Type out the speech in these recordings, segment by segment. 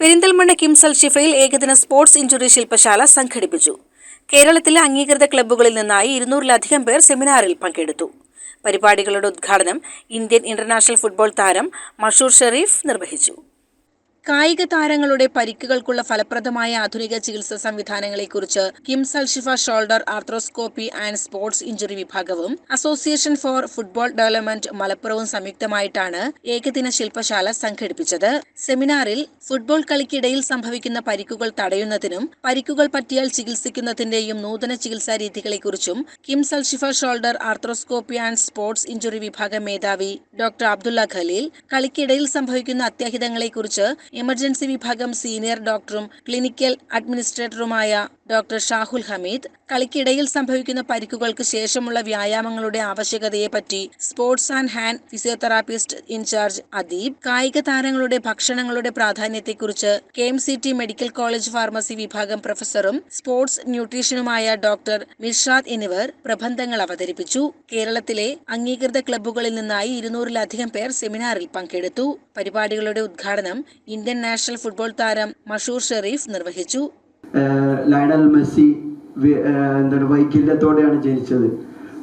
പെരിന്തൽമണ്ണ കിംസൽ ഷിഫയിൽ ഏകദിന sports injury ശില്പശാല സംഘടിപ്പിച്ചു. കേരളത്തിലെ അംഗീകൃത ക്ലബ്ബുകളിൽ നിന്നായി ഇരുന്നൂറിലധികം പേർ സെമിനാറിൽ പങ്കെടുത്തു. പരിപാടികളുടെ ഉദ്ഘാടനം ഇന്ത്യൻ ഇന്റർനാഷണൽ ഫുട്ബോൾ താരം മഷൂർ ഷെറീഫ് നിർവഹിച്ചു. കായിക താരങ്ങളുടെ പരിക്കുകൾക്കുള്ള ഫലപ്രദമായ ആധുനിക ചികിത്സാ സംവിധാനങ്ങളെക്കുറിച്ച് KIMS Alshifa shoulder arthroscopy and sports injury വിഭാഗവും അസോസിയേഷൻ ഫോർ ഫുട്ബോൾ ഡെവലപ്മെന്റ് മലപ്പുറവും സംയുക്തമായിട്ടാണ് ഏകദിന ശില്പശാല സംഘടിപ്പിച്ചത്. സെമിനാറിൽ ഫുട്ബോൾ കളിക്കിടയിൽ സംഭവിക്കുന്ന പരിക്കുകൾ തടയുന്നതിനും പരിക്കുകൾ പറ്റിയാൽ ചികിത്സിക്കുന്നതിന്റെയും നൂതന ചികിത്സാ രീതികളെക്കുറിച്ചും KIMS Alshifa shoulder arthroscopy and sports injury വിഭാഗം മേധാവി ഡോക്ടർ അബ്ദുള്ള ഖലീൽ കളിക്കിടയിൽ സംഭവിക്കുന്ന അത്യാഹിതങ്ങളെക്കുറിച്ച് എമർജൻസി വിഭാഗം സീനിയർ ഡോക്ടറും ക്ലിനിക്കൽ അഡ്മിനിസ്ട്രേറ്ററുമായ ഡോക്ടർ ഷാഹുൽ ഹമീദ് കളിക്കിടയിൽ സംഭവിക്കുന്ന പരിക്കുകൾക്ക് ശേഷമുള്ള വ്യായാമങ്ങളുടെ ആവശ്യകതയെപ്പറ്റി sports and hand physiotherapist in charge Adeeb കായിക താരങ്ങളുടെ ഭക്ഷണങ്ങളുടെ പ്രാധാന്യത്തെക്കുറിച്ച് K M C T medical college pharmacy വിഭാഗം പ്രൊഫസറും സ്പോർട്സ് ന്യൂട്രീഷനുമായ ഡോക്ടർ മിർഷാദ് എന്നിവർ പ്രബന്ധങ്ങൾ അവതരിപ്പിച്ചു. കേരളത്തിലെ അംഗീകൃത ക്ലബ്ബുകളിൽ നിന്നായി ഇരുന്നൂറിലധികം പേർ സെമിനാറിൽ പങ്കെടുത്തു. പരിപാടികളുടെ ഉദ്ഘാടനം ഇന്ത്യൻ നാഷണൽ ഫുട്ബോൾ താരം മഷൂർ ഷെറീഫ് നിർവഹിച്ചു. ലയണൽ മെസ്സി എന്താണ് വൈകല്യത്തോടെയാണ് ജനിച്ചത്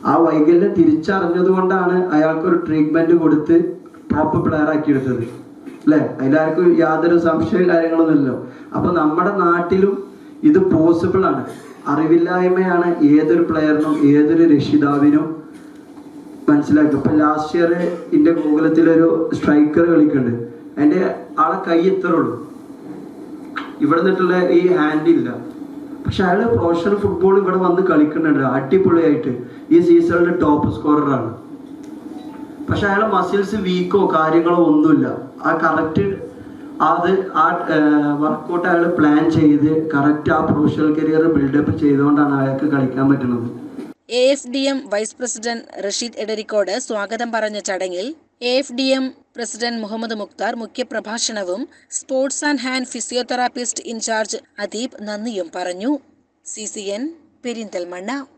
ആ വൈകല്യം തിരിച്ചറിഞ്ഞത് കൊണ്ടാണ് അയാൾക്ക് ഒരു ട്രീറ്റ്മെന്റ് കൊടുത്ത് ടോപ്പ് പ്ലെയർ ആക്കി എടുത്തത് അല്ലെ? അതിലാർക്കും യാതൊരു സംശയ കാര്യങ്ങളൊന്നുമില്ലല്ലോ. അപ്പൊ നമ്മുടെ നാട്ടിലും ഇത് പോസിബിൾ ആണ്. അറിവില്ലായ്മയാണ് ഏതൊരു പ്ലെയറിനും ഏതൊരു രക്ഷിതാവിനും മനസ്സിലാക്കുക. ഇപ്പൊ ലാസ്റ്റ് ഇയർ ഇന്ത്യ ഗോകുലത്തിലൊരു സ്ട്രൈക്കർ കളിക്കുന്നുണ്ട്. അതിന്റെ ആളെ കൈ ഇത്ര ഉള്ളൂ. ഇവിടെ നിന്നിട്ടുള്ള ഈ ഹാൻഡ് ഇല്ല. പക്ഷെ അയാൾ പ്രൊഫഷണൽ ഫുട്ബോൾ ഇവിടെ വന്ന് കളിക്കുന്നുണ്ട്. അടിപൊളിയായിട്ട്. ഈ സീസണിലെ ടോപ്പ് സ്കോററാണ് പക്ഷെ അയാളെ മസിൽസ് വീക്കോ കാര്യങ്ങളോ ഒന്നുമില്ല. ആ കറക്റ്റ് അത് ആ വർക്കൗട്ട് അയാൾ പ്ലാൻ ചെയ്ത് കറക്റ്റ് ആ പ്രൊഫഷണൽ കരിയർ ബിൽഡപ്പ് ചെയ്തുകൊണ്ടാണ് അയാൾക്ക് കളിക്കാൻ പറ്റുന്നത്. A S D M vice president Rasheed Edarikode സ്വാഗതം പറഞ്ഞ ചടങ്ങിൽ A F D M president Muhammad Mukthar മുഖ്യപ്രഭാഷണവും sports and hand physiotherapist in charge Adeeb നന്ദിയും പറഞ്ഞു. C C N Perinthalmanna.